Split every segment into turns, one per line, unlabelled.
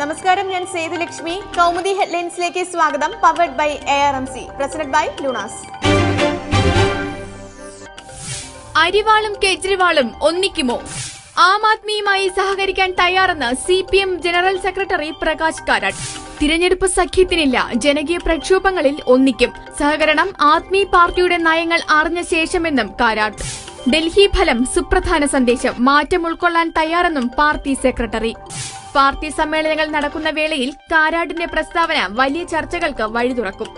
നമസ്കാരം ഞാൻ സേതുലക്ഷ്മി. കൗമുദി ഹെഡ്ലൈൻസിലേക്ക് സ്വാഗതം. Powered by A R M C president by Lunas.
അരിവാളും കേജ്രിവാളും ഒന്നിക്കുമോ? ആം ആദ്മിയുമായി സഹകരിക്കാൻ തയ്യാറെന്ന് C P M general secretary Prakash Karat. തിരഞ്ഞെടുപ്പ് സഖ്യത്തിനില്ല ജനകീയ പ്രക്ഷോഭങ്ങളിൽ ഒന്നിക്കും. സഹകരണം ആദ്മി പാർട്ടിയുടെ നയങ്ങൾ അറിഞ്ഞ ശേഷമെന്നും കാരാട്ട്. ഡൽഹി ഫലം സുപ്രധാന സന്ദേശം. മാറ്റം ഉൾക്കൊള്ളാൻ തയ്യാറെന്നും പാർട്ടി സെക്രട്ടറി. പാർട്ടി സമ്മേളനങ്ങൾ നടക്കുന്ന വേളയിൽ കാരാട്ടിന്റെ പ്രസ്താവന വലിയ ചർച്ചകൾക്ക് വഴി തുറക്കും.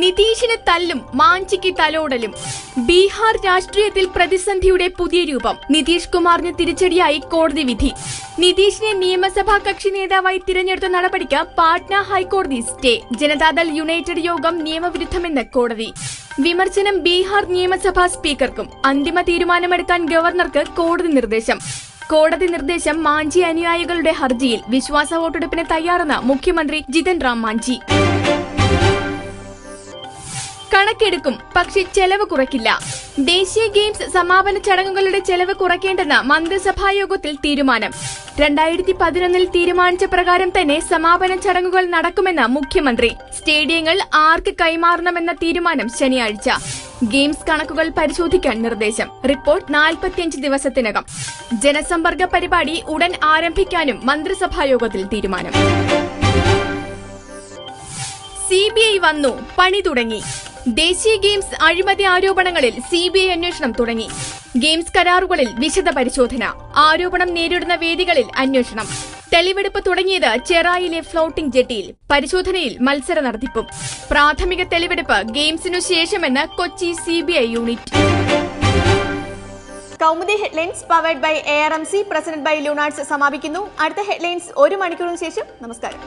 നിതീഷിന് തല്ലും മാഞ്ചിക്ക് തലോടലും. ബീഹാർ രാഷ്ട്രീയത്തിൽ പ്രതിസന്ധിയുടെ പുതിയ രൂപം. നിതീഷ് കുമാറിന് തിരിച്ചടിയായി കോടതി വിധി. നിതീഷിനെ നിയമസഭാ കക്ഷി നേതാവായി തിരഞ്ഞെടുത്ത നടപടിക്ക് പാട്ന ഹൈക്കോടതി സ്റ്റേ. ജനതാദൾ യുണൈറ്റഡ് യോഗം നിയമവിരുദ്ധമെന്ന് കോടതി. വിമർശനം ബീഹാർ നിയമസഭാ സ്പീക്കർക്കും. അന്തിമ തീരുമാനമെടുക്കാൻ ഗവർണർക്ക് കോടതി നിർദ്ദേശം. കോടതി നിർദ്ദേശം മാഞ്ചി അനുയായികളുടെ ഹർജിയിൽ വിശ്വാസ വോട്ടെടുപ്പിന് തയ്യാറെന്ന് മുഖ്യമന്ത്രി ജിതൻ റാം മാഞ്ചി. കണക്കെടുക്കും പക്ഷെ ചെലവ് കുറയ്ക്കില്ല. ദേശീയ ഗെയിംസ് സമാപന ചടങ്ങുകളുടെ ചെലവ് കുറയ്ക്കേണ്ടെന്ന് മന്ത്രിസഭാ യോഗത്തിൽ തീരുമാനം. രണ്ടായിരത്തി പതിനൊന്നിൽ തീരുമാനിച്ച പ്രകാരം തന്നെ സമാപന ചടങ്ങുകൾ നടക്കുമെന്ന് മുഖ്യമന്ത്രി. സ്റ്റേഡിയങ്ങൾ ആർക്ക് കൈമാറണമെന്ന തീരുമാനം ശനിയാഴ്ച. ഗെയിംസ് കണക്കുകൾ പരിശോധിക്കാൻ നിർദ്ദേശം. റിപ്പോർട്ട് നാൽപ്പത്തിയഞ്ച് ദിവസത്തിനകം. ജനസമ്പർക്ക പരിപാടി ഉടൻ ആരംഭിക്കാനും മന്ത്രിസഭായോഗത്തിൽ തീരുമാനം. സി ബി ഐ വന്നു പണി തുടങ്ങി. ദേശീയ ഗെയിംസ് അഴിമതി ആരോപണങ്ങളിൽ സി ബി ഐ അന്വേഷണം തുടങ്ങി. ഗെയിംസ് കരാറുകളിൽ വിശദ പരിശോധന ആരോപണം നേരിടുന്ന വേദികളിൽ അന്വേഷണം. തെളിവെടുപ്പ് തുടങ്ങിയത് ചെറായിലെ ഫ്ലോട്ടിംഗ് ജെട്ടിയിൽ പരിശോധനയിൽ മത്സര നടത്തിപ്പും. പ്രാഥമിക തെളിവെടുപ്പ് ഗെയിംസിനു ശേഷമെന്ന് Kochi C B I unit.
Kaumudi headlines powered by A R M C president by Lunarts സമാപിക്കുന്നു. അടുത്ത ഹെഡ്ലൈൻസ് ഒരു മണിക്കൂറിന് ശേഷം നമസ്കാരം.